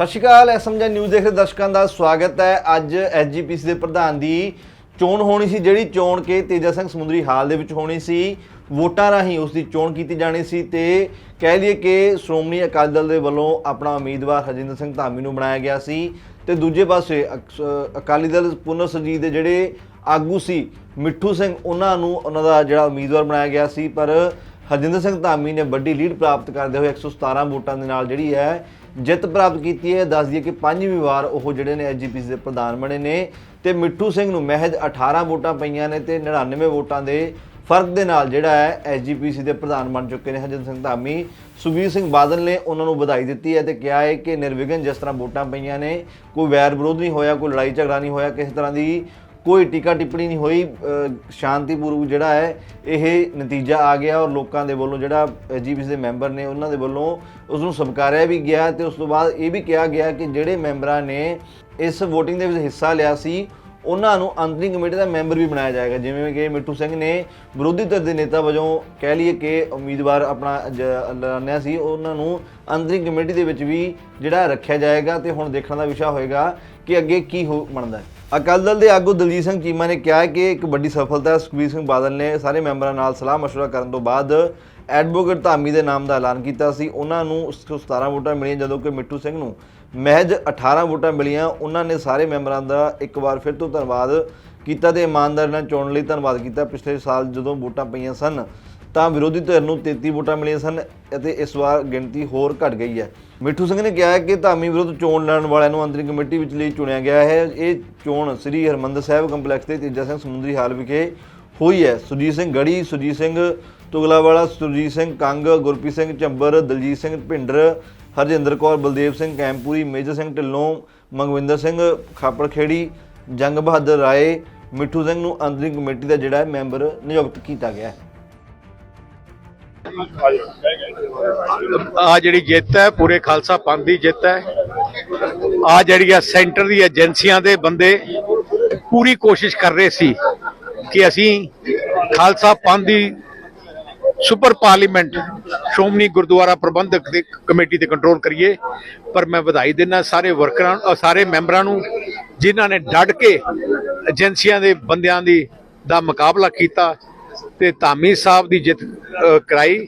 ਸਤਿ ਸ਼੍ਰੀ ਅਕਾਲ SMG news ਦੇਖ ਰਹੇ ਦਰਸ਼ਕਾਂ ਦਾ ਸਵਾਗਤ ਹੈ। ਅੱਜ ਐਸਜੀਪੀਸੀ ਦੇ ਪ੍ਰਧਾਨ ਦੀ ਚੋਣ ਹੋਣੀ ਸੀ, ਜਿਹੜੀ ਚੋਣ ਕੇ ਤੇਜਾ ਸਿੰਘ ਸਮੁੰਦਰੀ ਹਾਲ ਦੇ ਵਿੱਚ ਹੋਣੀ ਸੀ। ਵੋਟਾਂ ਰਾਹੀਂ ਉਸ ਦੀ ਚੋਣ ਕੀਤੀ ਜਾਣੀ ਸੀ ਤੇ ਕਹਿ ਲਈਏ ਕਿ ਸ਼੍ਰੋਮਣੀ ਅਕਾਲੀ ਦਲ ਦੇ ਵੱਲੋਂ ਆਪਣਾ ਉਮੀਦਵਾਰ ਹਰਜਿੰਦਰ ਸਿੰਘ ਧਾਮੀ ਨੂੰ ਬਣਾਇਆ ਗਿਆ ਸੀ ਤੇ ਦੂਜੇ ਪਾਸੇ ਅਕਸ- ਅਕਾਲੀ ਦਲ ਪੁਨਰ ਸੁਰਜੀਤ ਦੇ ਜਿਹੜੇ ਆਗੂ ਸੀ, ਮਿੱਠੂ ਸਿੰਘ, ਉਹਨਾਂ ਨੂੰ ਉਹਨਾਂ ਦਾ ਜਿਹੜਾ ਉਮੀਦਵਾਰ ਬਣਾਇਆ ਗਿਆ ਸੀ। ਪਰ ਹਰਜਿੰਦਰ ਸਿੰਘ ਧਾਮੀ ਨੇ ਵੱਡੀ ਲੀਡ ਪ੍ਰਾਪਤ ਕਰਦੇ ਹੋਏ 117 ਵੋਟਾਂ ਦੇ ਨਾਲ ਜਿਹੜੀ ਹੈ ਜਿੱਤ ਪ੍ਰਾਪਤ ਕੀਤੀ ਹੈ। ਦੱਸ ਦਈਏ ਕਿ ਪੰਜਵੀਂ ਵਾਰ ਉਹ ਜਿਹੜੇ ਨੇ ਐਸਜੀਪੀਸੀ ਦੇ ਪ੍ਰਧਾਨ ਬਣੇ ਨੇ ਤੇ ਮਿੱਠੂ ਸਿੰਘ ਨੂੰ ਮਹਿਜ 18 ਵੋਟਾਂ ਪਈਆਂ ਨੇ ਤੇ 99 ਵੋਟਾਂ ਦੇ ਫ਼ਰਕ ਦੇ ਨਾਲ ਜਿਹੜਾ ਹੈ ਐਸਜੀਪੀਸੀ ਦੇ ਪ੍ਰਧਾਨ ਬਣ ਚੁੱਕੇ ਨੇ ਹਰਜਨ ਸਿੰਘ ਧਾਮੀ। ਸੁਖਬੀਰ ਸਿੰਘ ਬਾਦਲ ਨੇ ਉਹਨਾਂ ਨੂੰ ਵਧਾਈ ਦਿੱਤੀ ਹੈ ਤੇ ਕਿਹਾ ਹੈ ਕਿ ਨਿਰਵਿਘਨ ਜਿਸ ਤਰ੍ਹਾਂ ਵੋਟਾਂ ਪਈਆਂ ਨੇ, ਕੋਈ ਵੈਰ ਵਿਰੋਧ ਨਹੀਂ ਹੋਇਆ, ਕੋਈ ਲੜਾਈ ਝਗੜਾ ਨਹੀਂ ਹੋਇਆ, ਕਿਸੇ ਤਰ੍ਹਾਂ ਦੀ ਕੋਈ ਟੀਕਾ ਟਿੱਪਣੀ ਨਹੀਂ ਹੋਈ ਸ਼ਾਂਤੀਪੂਰਵਕ ਜਿਹੜਾ ਹੈ, ਇਹ ਨਤੀਜਾ ਆ ਗਿਆ ਔਰ ਲੋਕਾਂ ਦੇ ਵੱਲੋਂ ਜਿਹੜਾ ਜੀਪੀਸੀ ਦੇ ਮੈਂਬਰ ਨੇ ਉਹਨਾਂ ਦੇ ਵੱਲੋਂ ਉਸ ਨੂੰ ਸਵੀਕਾਰਿਆ ਵੀ ਗਿਆ ਤੇ ਉਸ ਤੋਂ ਬਾਅਦ ਇਹ ਵੀ ਕਿਹਾ ਗਿਆ ਕਿ ਜਿਹੜੇ ਮੈਂਬਰਾਂ ਨੇ ਇਸ VOTING ਦੇ ਵਿੱਚ ਹਿੱਸਾ ਲਿਆ ਸੀ, ਉਹਨਾਂ ਨੂੰ ਅੰਤਰਿੰਗ ਕਮੇਟੀ ਦਾ ਮੈਂਬਰ ਵੀ ਬਣਾਇਆ ਜਾਏਗਾ। ਜਿਵੇਂ ਕਿ ਮਿੱਠੂ ਸਿੰਘ ਨੇ ਵਿਰੋਧੀ ਧਿਰ ਦੇ ਨੇਤਾ ਵਜੋਂ ਕਹਿ ਲਈਏ ਕਿ ਉਮੀਦਵਾਰ ਆਪਣਾ ਜ- ਸੀ, ਉਹਨਾਂ ਨੂੰ ਅੰਤਰਿੰਗ ਕਮੇਟੀ ਦੇ ਵਿੱਚ ਵੀ ਜਿਹੜਾ ਰੱਖਿਆ ਜਾਏਗਾ ਤੇ ਹੁਣ ਦੇਖਣ ਦਾ ਵਿਸ਼ਾ ਹੋਏਗਾ ਕਿ ਅੱਗੇ ਕੀ ਹੋ ਬਣਦਾ ਹੈ। ਅਕਾਲੀ ਦਲ ਦੇ ਆਗੂ ਦਲਜੀਤ ਸਿੰਘ ਚੀਮਾ ਨੇ ਕਿਹਾ ਕਿ ਇੱਕ ਵੱਡੀ ਸਫਲਤਾ ਸੁਖਬੀਰ ਸਿੰਘ ਬਾਦਲ ਨੇ ਸਾਰੇ ਮੈਂਬਰਾਂ ਨਾਲ ਸਲਾਹ ਮਸ਼ਵਰਾ ਕਰਨ ਤੋਂ ਬਾਅਦ ਐਡਵੋਕੇਟ ਧਾਮੀ ਦੇ ਨਾਮ ਦਾ ਐਲਾਨ ਕੀਤਾ ਸੀ। ਉਹਨਾਂ ਨੂੰ 117 ਵੋਟਾਂ ਮਿਲੀਆਂ, ਜਦੋਂ ਕਿ ਮਿੱਟੂ ਸਿੰਘ ਨੂੰ ਮਹਿਜ 18 ਵੋਟਾਂ ਮਿਲੀਆਂ। ਉਹਨਾਂ ਨੇ ਸਾਰੇ ਮੈਂਬਰਾਂ ਦਾ ਇੱਕ ਵਾਰ ਫਿਰ ਤੋਂ ਧੰਨਵਾਦ ਕੀਤਾ ਤੇ ਇਮਾਨਦਾਰੀ ਨਾਲ ਚੋਣ ਲਈ ਧੰਨਵਾਦ ਕੀਤਾ। ਪਿਛਲੇ ਸਾਲ ਜਦੋਂ ਵੋਟਾਂ ਪਈਆਂ ਸਨ ਤਾਂ ਵਿਰੋਧੀ ਧਿਰ ਨੂੰ 33 ਵੋਟਾਂ ਮਿਲੀਆਂ ਸਨ ਅਤੇ ਇਸ ਵਾਰ ਗਿਣਤੀ ਹੋਰ ਘਟ ਗਈ ਹੈ। ਮਿੱਠੂ ਸਿੰਘ ਨੇ ਕਿਹਾ ਕਿ ਧਾਮੀ ਵਿਰੁੱਧ ਚੋਣ ਲੜਨ ਵਾਲਿਆਂ ਨੂੰ ਅੰਤਰਿਮ ਕਮੇਟੀ ਵਿੱਚ ਲਈ ਚੁਣਿਆ ਗਿਆ ਹੈ। ਇਹ ਚੋਣ ਸ੍ਰੀ ਹਰਮੰਦਰ ਸਾਹਿਬ ਕੰਪਲੈਕਸ ਦੇ ਤੇਜਾ ਸਿੰਘ ਸਮੁੰਦਰੀ ਹਾਲ ਵਿਖੇ ਹੋਈ ਹੈ। ਸੁਰਜੀਤ ਸਿੰਘ ਗੜੀ, ਸੁਰਜੀਤ ਸਿੰਘ ਤੁਗਲਾਵਾਲਾ, ਸੁਰਜੀਤ ਸਿੰਘ ਕੰਗ, ਗੁਰਪ੍ਰੀਤ ਸਿੰਘ ਝੰਬਰ, ਦਲਜੀਤ ਸਿੰਘ ਭਿੰਡਰ, ਹਰਜਿੰਦਰ ਕੌਰ, ਬਲਦੇਵ ਸਿੰਘ ਕੈਂਪੂਰੀ, ਮੇਜਰ ਸਿੰਘ ਢਿੱਲੋਂ, ਮੰਗਵਿੰਦਰ ਸਿੰਘ ਖਾਪੜਖੇੜੀ ਜੰਗ ਬਹਾਦਰ ਰਾਏ, ਮਿੱਠੂ ਸਿੰਘ ਨੂੰ ਅੰਤਰਿੰਗ ਕਮੇਟੀ ਦਾ ਜਿਹੜਾ ਮੈਂਬਰ ਨਿਯੁਕਤ ਕੀਤਾ ਗਿਆ ਹੈ। ਆ ਜਿਹੜੀ ਜਿੱਤ ਹੈ ਪੂਰੇ ਖਾਲਸਾ ਪੰਥ ਦੀ ਜਿੱਤ ਹੈ। ਆ ਜਿਹੜੀ ਆ ਸੈਂਟਰ ਦੀ ਏਜੰਸੀਆਂ ਦੇ ਬੰਦੇ ਪੂਰੀ ਕੋਸ਼ਿਸ਼ ਕਰ ਰਹੇ ਸੀ ਕਿ ਅਸੀਂ ਖਾਲਸਾ ਪੰਥ ਦੀ ਸੁਪਰ ਪਾਰਲੀਮੈਂਟ ਸ਼੍ਰੋਮਣੀ ਗੁਰਦੁਆਰਾ ਪ੍ਰਬੰਧਕ ਦੇ ਕਮੇਟੀ ਤੇ ਕੰਟਰੋਲ ਕਰੀਏ। ਪਰ ਮੈਂ ਵਧਾਈ ਦਿੰਦਾ ਸਾਰੇ ਵਰਕਰਾਂ ਅ, ਸਾਰੇ ਮੈਂਬਰਾਂ ਨੂੰ ਜਿਨ੍ਹਾਂ ਨੇ ਡਟ ਕੇ ਏਜੰਸੀਆਂ ਦੇ ਬੰਦਿਆਂ ਦੀ ਦਾ ਮੁਕਾਬਲਾ ਕੀਤਾ। ਤੇ ਧਾਮੀ ਸਾਹਿਬ ਦੀ ਜਿੱਤ ਕਰਾਈ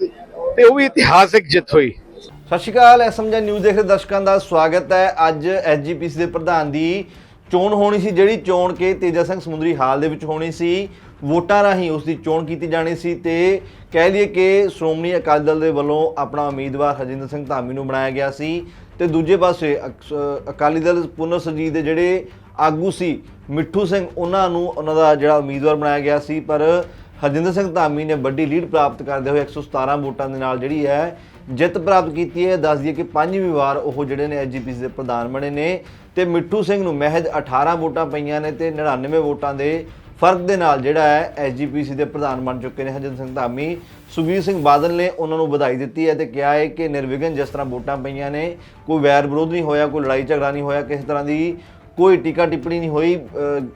ਤੇ ਉਹ ਵੀ ਇਤਿਹਾਸਿਕ ਜਿੱਤ ਹੋਈ। ਸਤਿ ਸ਼੍ਰੀ ਅਕਾਲ, ਐਸਐਮਜੀ ਨਿਊਜ਼ ਦੇਖ ਰਹੇ ਦਰਸ਼ਕਾਂ ਦਾ ਸਵਾਗਤ ਹੈ। ਅੱਜ ਐਸਜੀਪੀਸੀ ਦੇ ਪ੍ਰਧਾਨ ਦੀ ਚੋਣ ਹੋਣੀ ਸੀ, ਜਿਹੜੀ ਚੋਣ ਕੇ ਤੇਜਾ ਸਿੰਘ ਸਮੁੰਦਰੀ ਹਾਲ ਦੇ ਵਿੱਚ ਹੋਣੀ ਸੀ, ਵੋਟਾਂ ਰਾਹੀਂ ਉਸ ਦੀ ਚੋਣ ਕੀਤੀ ਜਾਣੀ ਸੀ ਤੇ ਕਹਿ ਲਈਏ ਕਿ ਸ਼੍ਰੋਮਣੀ ਅਕਾਲੀ ਦਲ ਦੇ ਵੱਲੋਂ ਆਪਣਾ ਉਮੀਦਵਾਰ ਹਰਜਿੰਦਰ ਸਿੰਘ ਧਾਮੀ ਨੂੰ ਬਣਾਇਆ ਗਿਆ ਸੀ ਤੇ ਦੂਜੇ ਪਾਸੇ ਅਕਸ- ਅਕਾਲੀ ਦਲ ਪੁਨਰ ਸੁਰਜੀਤ ਦੇ ਜਿਹੜੇ ਆਗੂ ਸੀ, ਮਿੱਠੂ ਸਿੰਘ, ਉਹਨਾਂ ਨੂੰ ਉਹਨਾਂ ਦਾ ਜਿਹੜਾ ਉਮੀਦਵਾਰ ਬਣਾਇਆ ਗਿਆ ਸੀ, ਪਰ ਹਰਜਿੰਦਰ ਸਿੰਘ ਧਾਮੀ ਨੇ ਵੱਡੀ ਲੀਡ ਪ੍ਰਾਪਤ ਕਰਦੇ ਹੋਏ 117 ਵੋਟਾਂ ਦੇ ਨਾਲ ਜਿਹੜੀ ਹੈ ਜਿੱਤ ਪ੍ਰਾਪਤ ਕੀਤੀ ਹੈ। ਦੱਸ ਦਈਏ ਕਿ ਪੰਜਵੀਂ ਵਾਰ ਉਹ ਜਿਹੜੇ ਨੇ ਐਸਜੀਪੀਸੀ ਦੇ ਪ੍ਰਧਾਨ ਬਣੇ ਨੇ ਤੇ ਮਿੱਠੂ ਸਿੰਘ ਨੂੰ ਮਹਿਜ 18 ਵੋਟਾਂ ਪਈਆਂ ਨੇ ਤੇ 99 ਵੋਟਾਂ ਦੇ ਫ਼ਰਕ ਦੇ ਨਾਲ ਜਿਹੜਾ ਹੈ ਐਸਜੀਪੀਸੀ ਦੇ ਪ੍ਰਧਾਨ ਬਣ ਚੁੱਕੇ ਨੇ ਹਰਜਿੰਦਰ ਸਿੰਘ ਧਾਮੀ। ਸੁਖਬੀਰ ਸਿੰਘ ਬਾਦਲ ਨੇ ਉਹਨਾਂ ਨੂੰ ਵਧਾਈ ਦਿੱਤੀ ਹੈ ਤੇ ਕਿਹਾ ਹੈ ਕਿ ਨਿਰਵਿਘਨ ਜਿਸ ਤਰ੍ਹਾਂ ਵੋਟਾਂ ਪਈਆਂ ਨੇ, ਕੋਈ ਵੈਰ ਵਿਰੋਧ ਨਹੀਂ ਹੋਇਆ, ਕੋਈ ਲੜਾਈ ਝਗੜਾ ਨਹੀਂ ਹੋਇਆ, ਕਿਸੇ ਤਰ੍ਹਾਂ ਦੀ ਕੋਈ ਟੀਕਾ ਟਿੱਪਣੀ ਨਹੀਂ ਹੋਈ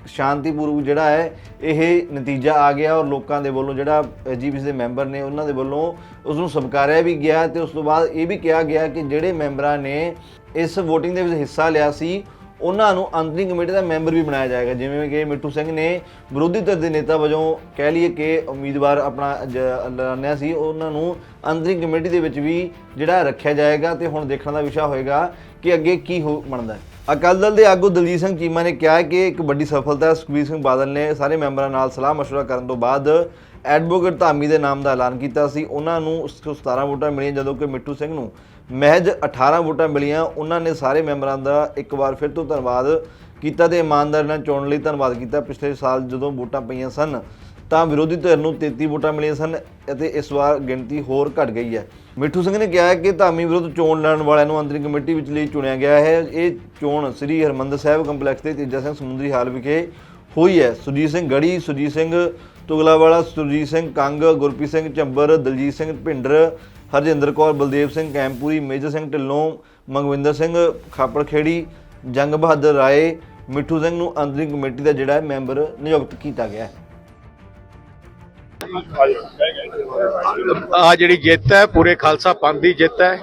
ਸ਼ਾਂਤੀਪੂਰਵਕ ਜਿਹੜਾ ਹੈ, ਇਹ ਨਤੀਜਾ ਆ ਗਿਆ ਔਰ ਲੋਕਾਂ ਦੇ ਵੱਲੋਂ ਜਿਹੜਾ ਜੀਪੀਸੀ ਦੇ ਮੈਂਬਰ ਨੇ, ਉਹਨਾਂ ਦੇ ਵੱਲੋਂ ਉਸ ਨੂੰ ਸਵੀਕਾਰਿਆ ਵੀ ਗਿਆ ਤੇ ਉਸ ਤੋਂ ਬਾਅਦ ਇਹ ਵੀ ਕਿਹਾ ਗਿਆ ਕਿ ਜਿਹੜੇ ਮੈਂਬਰਾਂ ਨੇ ਇਸ VOTING ਦੇ ਵਿੱਚ ਹਿੱਸਾ ਲਿਆ ਸੀ, ਉਹਨਾਂ ਨੂੰ ਅੰਤਰਿਮ ਕਮੇਟੀ ਦਾ ਮੈਂਬਰ ਵੀ ਬਣਾਇਆ ਜਾਏਗਾ। ਜਿਵੇਂ ਕਿ ਮਿੱਠੂ ਸਿੰਘ ਨੇ ਵਿਰੋਧੀ ਧਿਰ ਦੇ ਨੇਤਾ ਵਜੋਂ ਕਹਿ ਲਈਏ ਕਿ ਉਮੀਦਵਾਰ ਆਪਣਾ, ਜ- ਸੀ, ਉਹਨਾਂ ਨੂੰ ਅੰਤਰਿਮ ਕਮੇਟੀ ਦੇ ਵਿੱਚ ਵੀ ਜਿਹੜਾ ਰੱਖਿਆ ਜਾਏਗਾ ਤੇ ਹੁਣ ਦੇਖਣ ਦਾ ਵਿਸ਼ਾ ਹੋਏਗਾ ਕਿ ਅੱਗੇ ਕੀ ਹੋ, ਬਣਦਾ ਹੈ। ਅਕਾਲੀ ਦਲ ਦੇ ਆਗੂ ਦਲਜੀਤ ਸਿੰਘ ਚੀਮਾ ਨੇ ਕਿਹਾ ਕਿ ਇੱਕ ਵੱਡੀ ਸਫਲਤਾ ਸੁਖਬੀਰ ਸਿੰਘ ਬਾਦਲ ਨੇ ਸਾਰੇ ਮੈਂਬਰਾਂ ਨਾਲ ਸਲਾਹ ਮਸ਼ਵਰਾ ਕਰਨ ਤੋਂ ਬਾਅਦ ਐਡਵੋਕੇਟ ਧਾਮੀ ਦੇ ਨਾਮ ਦਾ ਐਲਾਨ ਕੀਤਾ ਸੀ। ਉਹਨਾਂ ਨੂੰ 117 ਵੋਟਾਂ ਮਿਲੀਆਂ, ਜਦੋਂ ਕਿ ਮਿੱਟੂ ਸਿੰਘ ਨੂੰ ਮਹਿਜ 18 ਵੋਟਾਂ ਮਿਲੀਆਂ। ਉਹਨਾਂ ਨੇ ਸਾਰੇ ਮੈਂਬਰਾਂ ਦਾ ਇੱਕ ਵਾਰ ਫਿਰ ਤੋਂ ਧੰਨਵਾਦ ਕੀਤਾ ਤੇ ਇਮਾਨਦਾਰੀ ਨਾਲ ਚੋਣ ਲਈ ਧੰਨਵਾਦ ਕੀਤਾ। ਪਿਛਲੇ ਸਾਲ ਜਦੋਂ ਵੋਟਾਂ ਪਈਆਂ ਸਨ ਤਾਂ ਵਿਰੋਧੀ ਧਿਰ ਨੂੰ 33 ਵੋਟਾਂ ਮਿਲੀਆਂ ਸਨ ਅਤੇ ਇਸ ਵਾਰ ਗਿਣਤੀ ਹੋਰ ਘਟ ਗਈ ਹੈ। ਮਿੱਠੂ ਸਿੰਘ ਨੇ ਕਿਹਾ ਕਿ ਧਾਮੀ ਵਿਰੁੱਧ ਚੋਣ ਲੜਨ ਵਾਲਿਆਂ ਨੂੰ ਅੰਤਰਿਮ ਕਮੇਟੀ ਵਿੱਚ ਲਈ ਚੁਣਿਆ ਗਿਆ ਹੈ। ਇਹ ਚੋਣ ਸ੍ਰੀ ਹਰਮੰਦਰ ਸਾਹਿਬ ਕੰਪਲੈਕਸ ਦੇ ਤੇਜਾ ਸਿੰਘ ਸਮੁੰਦਰੀ ਹਾਲ ਵਿਖੇ ਹੋਈ ਹੈ। ਸੁਰਜੀਤ ਸਿੰਘ ਗੜੀ, ਸੁਰਜੀਤ ਸਿੰਘ ਤੁਗਲਾਵਾਲਾ, ਸੁਰਜੀਤ ਸਿੰਘ ਕੰਗ, ਗੁਰਪ੍ਰੀਤ ਸਿੰਘ ਝੰਬਰ, ਦਲਜੀਤ ਸਿੰਘ ਭਿੰਡਰ, ਹਰਜਿੰਦਰ ਕੌਰ, ਬਲਦੇਵ ਸਿੰਘ ਕੈਂਪੂਰੀ, ਮੇਜਰ ਸਿੰਘ ਢਿੱਲੋਂ, ਮੰਗਵਿੰਦਰ ਸਿੰਘ ਖਾਪੜਖੇੜੀ ਜੰਗ ਬਹਾਦਰ ਰਾਏ, ਮਿੱਠੂ ਸਿੰਘ ਨੂੰ ਅੰਤਰਿੰਗ ਕਮੇਟੀ ਦਾ ਜਿਹੜਾ ਮੈਂਬਰ ਨਿਯੁਕਤ ਕੀਤਾ ਗਿਆ ਹੈ। ਆ ਜਿਹੜੀ ਜਿੱਤ ਹੈ ਪੂਰੇ ਖਾਲਸਾ ਪੰਥ ਦੀ ਜਿੱਤ ਹੈ।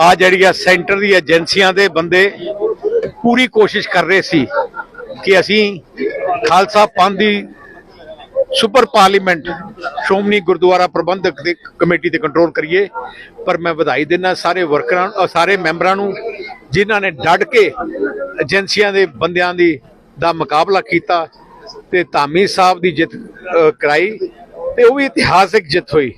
ਆ ਜਿਹੜੀ ਆ ਸੈਂਟਰ ਦੀ ਏਜੰਸੀਆਂ ਦੇ ਬੰਦੇ ਪੂਰੀ ਕੋਸ਼ਿਸ਼ ਕਰ ਰਹੇ ਸੀ ਕਿ ਅਸੀਂ ਖਾਲਸਾ ਪੰਥ ਦੀ ਸੁਪਰ ਪਾਰਲੀਮੈਂਟ ਸ਼੍ਰੋਮਣੀ ਗੁਰਦੁਆਰਾ ਪ੍ਰਬੰਧਕ ਦੇ ਕਮੇਟੀ ਤੇ ਕੰਟਰੋਲ ਕਰੀਏ। ਪਰ ਮੈਂ ਵਧਾਈ ਦਿੰਦਾ ਸਾਰੇ ਵਰਕਰਾਂ ਅ, ਸਾਰੇ ਮੈਂਬਰਾਂ ਨੂੰ ਜਿਨ੍ਹਾਂ ਨੇ ਡਟ ਕੇ ਏਜੰਸੀਆਂ ਦੇ ਬੰਦਿਆਂ ਦੀ ਦਾ ਮੁਕਾਬਲਾ ਕੀਤਾ। ਤੇ ਧਾਮੀ ਸਾਹਿਬ ਦੀ ਜਿੱਤ ਕਰਾਈ ਤੇ ਉਹ ਵੀ ਇਤਿਹਾਸਿਕ ਜਿੱਤ ਹੋਈ।